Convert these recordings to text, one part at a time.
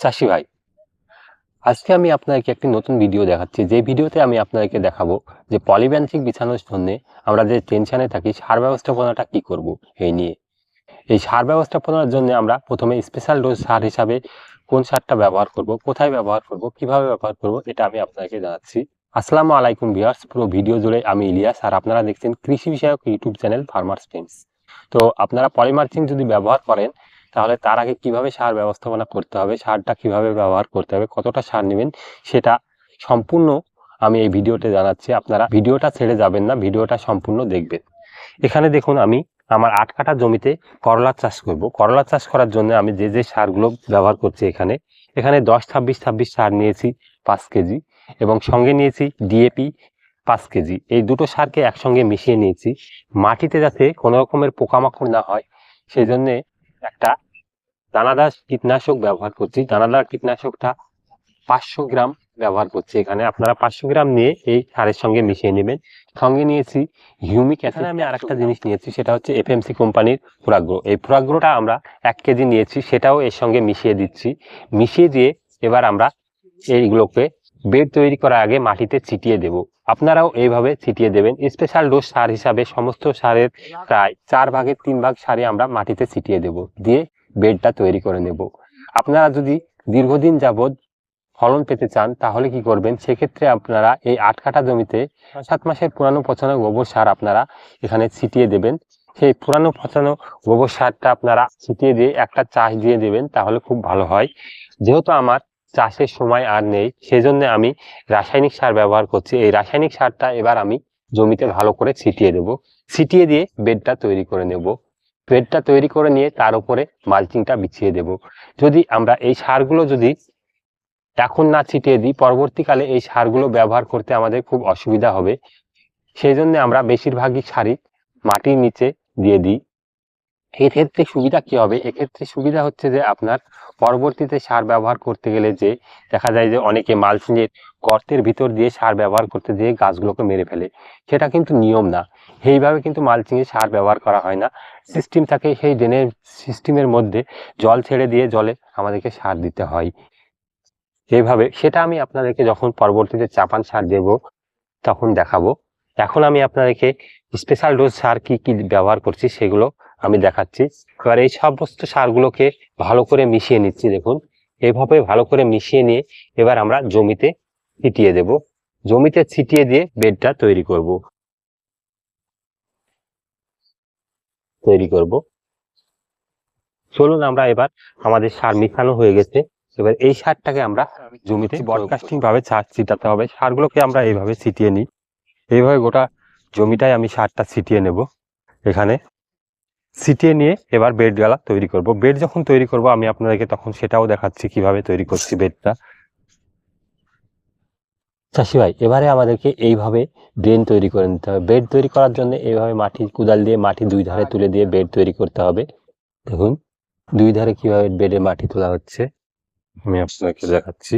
চাষি ভাই, আজকে আমি আপনাদেরকে একটি নতুন ভিডিও দেখাচ্ছি। যে ভিডিওতে আমি আপনাদেরকে দেখাবো যে পলিব্যান্সিক বিছানোর জন্য আমরা যে টেনশানে থাকি, সার ব্যবস্থাপনাটা কি করব এই নিয়ে। এই সার ব্যবস্থাপনার জন্য আমরা প্রথমে স্পেশাল ডোজ সার হিসাবে কোন সারটা ব্যবহার করব, কোথায় ব্যবহার করব, কীভাবে ব্যবহার করব, এটা আমি আপনাদেরকে জানাচ্ছি। আসসালামু আলাইকুম ভিউয়ার্স পুরো ভিডিও জুড়ে আমি ইলিয়াস, আর আপনারা দেখছেন কৃষি বিষয়ক ইউটিউব চ্যানেল ফার্মার্স ফ্রেন্ডস তো আপনারা পলিমার্চিং যদি ব্যবহার করেন তাহলে তার আগে কীভাবে সার ব্যবস্থাপনা করতে হবে, সারটা কীভাবে ব্যবহার করতে হবে, কতটা সার নেবেন, সেটা সম্পূর্ণ আমি এই ভিডিওতে জানাচ্ছি। আপনারা ভিডিওটা ছেড়ে যাবেন না, ভিডিওটা সম্পূর্ণ দেখবেন। এখানে দেখুন আমি আমার আট কাঠা জমিতে করলা চাষ করব। করলা চাষ করার জন্য আমি যে যে সারগুলো ব্যবহার করছি এখানে এখানে দশ, ছাব্বিশ ছাব্বিশ সার নিয়েছি পাঁচ কেজি এবং সঙ্গে নিয়েছি ডিএপি পাঁচ কেজি। এই দুটো সারকে একসঙ্গে মিশিয়ে নিয়েছি। মাটিতে যাতে কোনো রকমের পোকামাকড় না হয় সেই জন্যে একটা দানাদার কীটনাশক ব্যবহার করছি। দানাদার কীটনাশকটা পাঁচশো গ্রাম ব্যবহার করছি। এখানে আপনারা পাঁচশো গ্রাম নিয়ে এই সারের সঙ্গে মিশিয়ে নেবেন। সঙ্গে নিয়েছি হিউমিক অ্যাসিড। আমি আরেকটা জিনিস নিয়েছি, সেটা হচ্ছে এফ এফএমসি কোম্পানির পুরাগ্রো এই পুরাগ্রোটা আমরা এক কেজি নিয়েছি, সেটাও এর সঙ্গে মিশিয়ে দিচ্ছি। মিশিয়ে দিয়ে এবার আমরা এইগুলোকে বেড তৈরি করার আগে মাটিতে ছিটিয়ে দেব। আপনারাও এইভাবে ছিটিয়ে দেবেন। স্পেশাল ডোজ সার হিসাবে সমস্ত সারের প্রায় চার ভাগের তিন ভাগ সারে আমরা মাটিতে ছিটিয়ে দেব, দিয়ে বেডটা তৈরি করে নেব। আপনারা যদি দীর্ঘদিন যাবৎ ফলন পেতে চান, তাহলে কি করবেন? সেক্ষেত্রে আপনারা এই আট কাঠা জমিতে সাত মাসের পুরানো পচানো গোবর সার আপনারা এখানে ছিটিয়ে দেবেন। সেই পুরানো পচানো গোবর সারটা আপনারা ছিটিয়ে দিয়ে একটা চাষ দিয়ে দেবেন, তাহলে খুব ভালো হয়। যেহেতু আমার চাষের সময় আর নেই। সেজন্য আমি রাসায়নিক সার ব্যবহার করছি। এই রাসায়নিক সারটা এবার আমি জমিতে ভালো করে ছিটিয়ে দেব। ছিটিয়ে দিয়ে বেডটা তৈরি করে নেব। বেডটা তৈরি করে নিয়ে তার উপরে মালচিংটা বিছিয়ে দেব। যদি আমরা এই সারগুলো যদি এখন না ছিটিয়ে দিই, পরবর্তীকালে এই সারগুলো ব্যবহার করতে আমাদের খুব অসুবিধা হবে। সেই জন্য আমরা বেশিরভাগই সারই মাটির নিচে দিয়ে দিই। এক্ষেত্রে সুবিধা কি হবে? এক্ষেত্রে সুবিধা হচ্ছে যে আপনার পরবর্তীতে সার ব্যবহার করতে গেলে যে দেখা যায় যে অনেকে মালচিংয়ের গর্তের ভিতর দিয়ে সার ব্যবহার করতে দিয়ে গাছগুলোকে মেরে ফেলে। সেটা কিন্তু নিয়ম না। সেইভাবে কিন্তু মালচিংয়ে সার ব্যবহার করা হয় না। সিস্টেম থাকে সেই ড্রেনের সিস্টেমের মধ্যে জল ছেড়ে দিয়ে জলে আমাদেরকে সার দিতে হয়। এইভাবে সেটা আমি আপনাদেরকে যখন পরবর্তীতে চাপান সার দেব, তখন দেখাবো। এখন আমি আপনাদেরকে স্পেশাল ডোজ সার কি কি ব্যবহার করছি সেগুলো আমি দেখাচ্ছি। এবার এই সমস্ত সারগুলোকে ভালো করে মিশিয়ে নিচ্ছি দেখুন। এইভাবে ভালো করে মিশিয়ে নিয়ে এবার আমরা জমিতে ছিটিয়ে দেব। জমিতে ছিটিয়ে দিয়ে বেডটা তৈরি করব। তৈরি করব। চলুন আমরা এবার আমাদের সার মিশানো হয়ে গেছে। এবার এই সারটাকে আমরা জমিতে ব্রডকাস্টিং ভাবে সার ছিটাতে হবে। সারগুলোকে আমরা এইভাবে ছিটিয়ে নিই। এইভাবে গোটা জমিটাই আমি সারটা ছিটিয়ে নেব। এখানে ছিটিয়ে নিয়ে এবার বেড গালা তৈরি করব। বেড যখন তৈরি করব, আমি আপনাদেরকে তখন সেটাও দেখাচ্ছি কীভাবে তৈরি করছি বেডটা। চাষি ভাই, এবারে আমাদেরকে এইভাবে ড্রেন তৈরি করে নিতে হবে। বেড তৈরি করার জন্য এইভাবে মাটি কুদাল দিয়ে মাটি দুই ধারে তুলে দিয়ে বেড তৈরি করতে হবে। দেখুন, দুই ধারে কীভাবে বেডে মাটি তোলা হচ্ছে, আমি আপনাকে দেখাচ্ছি।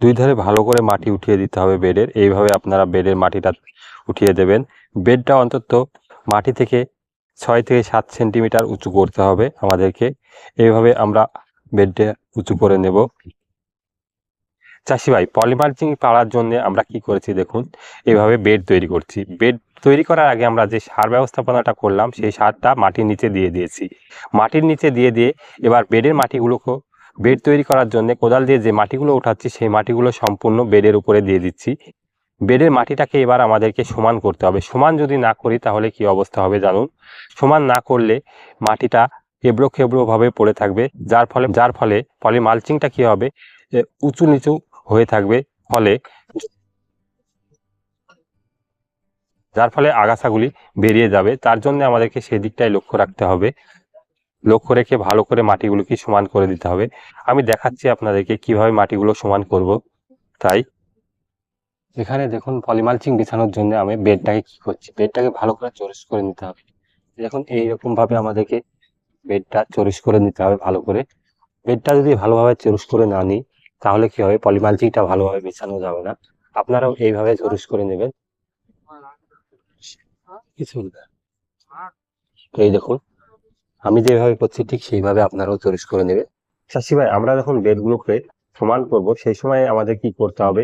দুই ধারে ভালো করে মাটি উঠিয়ে দিতে হবে বেডের। এইভাবে আপনারা বেডের মাটিটা উঠিয়ে দেবেন। বেডটা অন্তত মাটি থেকে ছয় থেকে সাত সেন্টিমিটার উঁচু করতে হবে আমাদেরকে। এইভাবে আমরা বেডটা উঁচু করে নেব। চাষি ভাই, পলিমার্জিং পাড়ার জন্য আমরা কি করেছি দেখুন। এইভাবে বেড তৈরি করছি। বেড তৈরি করার আগে আমরা যে সার ব্যবস্থাপনাটা করলাম, সেই সারটা মাটির নিচে দিয়ে দিয়েছি। মাটির নিচে দিয়ে দিয়ে এবার বেডের মাটিগুলোকে, বেড তৈরি করার জন্য কোদাল দিয়ে যে মাটিগুলো উঠাচ্ছি, সেই মাটিগুলো সম্পূর্ণ বেডের উপরে দিয়ে দিচ্ছি। বেডের মাটিটাকে এবার আমাদেরকে সমান করতে হবে। সমান যদি না করি, তাহলে কি অবস্থা হবে জানুন? সমান না করলে মাটিটা এবড়ো খেবড়ো ভাবে পড়ে থাকবে। যার ফলে যার ফলে ফলে মালচিংটা কি হবে? উঁচু নিচু হয়ে থাকবে। ফলে যার ফলে আগাছাগুলি বেরিয়ে যাবে। তার জন্য আমাদেরকে সেই দিকটাই লক্ষ্য রাখতে হবে। লক্ষ্য রেখে ভালো করে মাটিগুলোকে সমান করে দিতে হবে। আমি দেখাচ্ছি আপনাদেরকে কীভাবে মাটিগুলো সমান করব। তাই এখানে দেখুন পলিমালচিং বিছানোর জন্য আমি বেডটাকে কি করছি। বেডটাকে ভালো করে চরিস করে নিতে হবে। দেখুন এইরকম ভাবে আমাদেরকে বেডটা চরিস করে নিতে হবে ভালো করে। বেডটা যদি ভালোভাবে চুরুস করে না নিই, তাহলে কি হবে? পলিমালচিংটা ভালোভাবে বিছানো যাবে না। আপনারাও এইভাবে চুরুস করে নেবেন। কিছু। এই দেখুন, আমি যেভাবে করছি ঠিক সেইভাবে আপনারাও করে ভাই, আমরা যখন করব, সেই সময় আমাদের কি করতে হবে?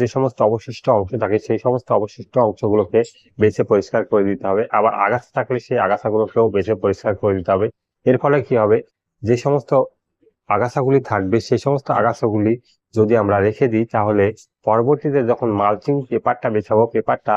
যে সমস্ত অবশিষ্ট অংশ থাকে, সেই সমস্ত অবশিষ্ট অংশগুলোকে বেছে পরিষ্কার করে দিতে হবে। আবার আগাছা থাকলে সেই আগাছাগুলোকেও বেছে পরিষ্কার করে দিতে হবে। এর ফলে কি হবে? যে সমস্ত আগাছাগুলি থাকবে, সেই সমস্ত আগাছাগুলি যদি আমরা রেখে দিই, তাহলে পরবর্তীতে যখন মালচিং পেপারটা বেছাবো, পেপারটা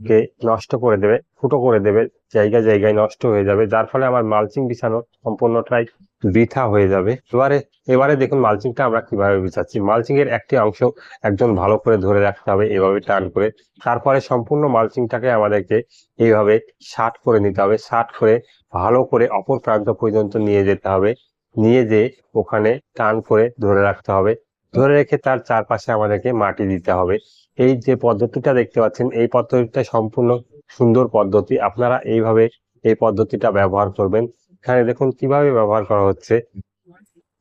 কে নষ্ট করে দেবে, ফুটো করে দেবে জায়গায় জায়গায় নষ্ট হয়ে যাবে। যার ফলে আমার মালচিং বিছানো সম্পূর্ণটাই বৃথা হয়ে যাবে। এবারে এবারে দেখুন মালচিংটা আমরা কীভাবে বিছাচ্ছি। মালচিং এর একটি অংশ একজন ভালো করে ধরে রাখতে হবে, এভাবে টান করে। তারপরে সম্পূর্ণ মালচিংটাকে আমাদেরকে এইভাবে শার্ট করে নিতে হবে। শার্ট করে ভালো করে অপর প্রান্ত পর্যন্ত নিয়ে যেতে হবে। নিয়ে যে ওখানে টান করে ধরে রাখতে হবে। ধরে রেখে তার চারপাশে আমাদেরকে মাটি দিতে হবে। এই যে পদ্ধতিটা দেখতে পাচ্ছেন, এই পদ্ধতিটা সম্পূর্ণ সুন্দর পদ্ধতি। আপনারা এইভাবে এই পদ্ধতিটা ব্যবহার করবেন। এখানে দেখুন কীভাবে ব্যবহার করা হচ্ছে।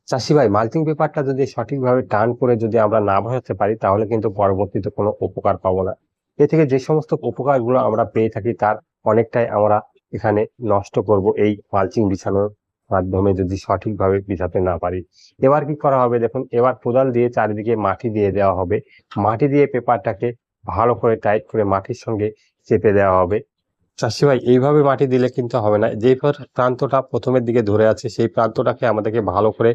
চাষি ভাই মালচিং পেপারটা যদি সঠিকভাবে টান করে যদি আমরা না বসাতে পারি, তাহলে কিন্তু পরবর্তীতে কোনো উপকার পাবো না। এ থেকে যে সমস্ত উপকারগুলো আমরা পেয়ে থাকি, তার অনেকটাই আমরা এখানে নষ্ট করব এই মালচিং বিছানোর মাধ্যমে যদি সঠিকভাবে পিছাতে না পারি। এবার কি করা হবে দেখুন, এবার কোদাল দিয়ে চারিদিকে মাটি দিয়ে দেওয়া হবে। মাটি দিয়ে পেপারটাকে ভালো করে টাইট করে মাটির সঙ্গে চেপে দেওয়া হবে। চাষি ভাই, এইভাবে মাটি দিলে কিন্তু হবে না। যে প্রান্তটা প্রথমের দিকে ধরে আছে, সেই প্রান্তটাকে আমাদেরকে ভালো করে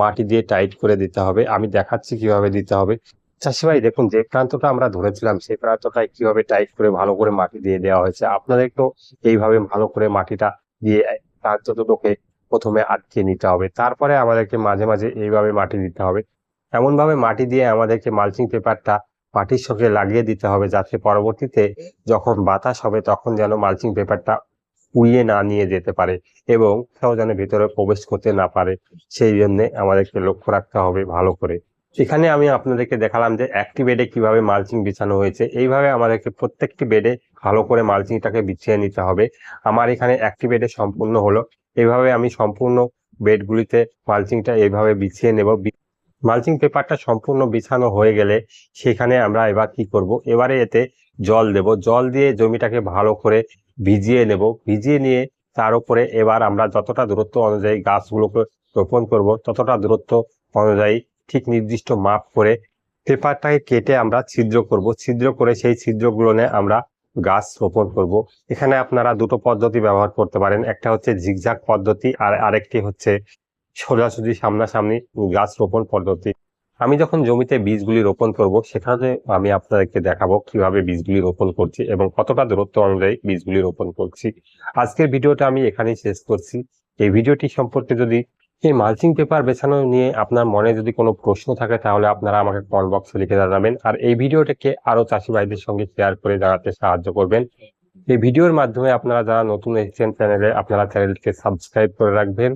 মাটি দিয়ে টাইট করে দিতে হবে। আমি দেখাচ্ছি কীভাবে দিতে হবে। চাষি ভাই, দেখুন, যে প্রান্তটা আমরা ধরেছিলাম, সেই প্রান্তটায় কীভাবে টাইট করে ভালো করে মাটি দিয়ে দেওয়া হয়েছে। আপনাদেরকেও এইভাবে ভালো করে মাটিটা দিয়ে, প্রান্ত দুটোকে প্রথমে আটকে নিতে হবে। তারপরে আমাদেরকে মাঝে মাঝে এইভাবে মাটি দিতে হবে। এমনভাবে মাটি দিয়ে আমাদেরকে মালচিং পেপারটা মাটির সঙ্গে লাগিয়ে দিতে হবে যাতে পরবর্তীতে যখন বাতাস হবে তখন যেন মালচিং পেপারটা উইয়ে না নিয়ে যেতে পারে এবং কেউ যেন ভেতরে প্রবেশ করতে না পারে। সেই জন্য আমাদেরকে লক্ষ্য রাখতে হবে ভালো করে। এখানে আমি আপনাদেরকে দেখালাম যে একটি বেডে কীভাবে মালচিং বিছানো হয়েছে। এইভাবে আমাদেরকে প্রত্যেকটি বেডে ভালো করে মালচিংটাকে বিছিয়ে নিতে হবে। আমার এখানে একটি বেডে সম্পূর্ণ হলো। এইভাবে আমি সম্পূর্ণ বেডগুলিতে মালচিংটা এইভাবে বিছিয়ে নেব। মালচিং পেপারটা সম্পূর্ণ বিছানো হয়ে গেলে সেখানে আমরা এবার কি করব? এবারে এতে জল দেব। জল দিয়ে জমিটাকে ভালো করে ভিজিয়ে নেব। ভিজিয়ে নিয়ে তার উপরে এবার আমরা যতটা দূরত্ব অনুযায়ী গাছগুলোকে রোপণ করব, ততটা দূরত্ব অনুযায়ী ঠিক নির্দিষ্ট মাপ করে পেপারটাকে কেটে আমরা ছিদ্র করব। ছিদ্র করে সেই ছিদ্রগুলো নিয়ে আমরা গাছ রোপণ করব। এখানে আপনারা দুটো পদ্ধতি ব্যবহার করতে পারেন। একটা হচ্ছে জিগজাগ পদ্ধতি আর আরেকটি হচ্ছে সোজাসুজি সামনাসামনি গাছ রোপণ পদ্ধতি। আমি যখন জমিতে বীজগুলি রোপণ করব, সেখানে আমি আপনাদেরকে দেখাবো কীভাবে বীজগুলি রোপণ করছি এবং কতটা দূরত্ব অনুযায়ী বীজগুলি রোপণ করছি। আজকের ভিডিওটা আমি এখানেই শেষ করছি। এই ভিডিওটি সম্পর্কে যদি এই মালচিং পেপার বেছানো নিয়ে আপনার মনে যদি কোনো প্রশ্ন থাকে, তাহলে আপনারা আমাকে কমেন্ট বক্সে লিখে জানাবেন। আর এই ভিডিওটাকে আরও চাষি ভাইদের সঙ্গে শেয়ার করে জানাতে সাহায্য করবেন। এই ভিডিওর মাধ্যমে আপনারা যারা নতুন এসেছেন চ্যানেলে আপনারা চ্যানেলকে সাবস্ক্রাইব করে রাখবেন।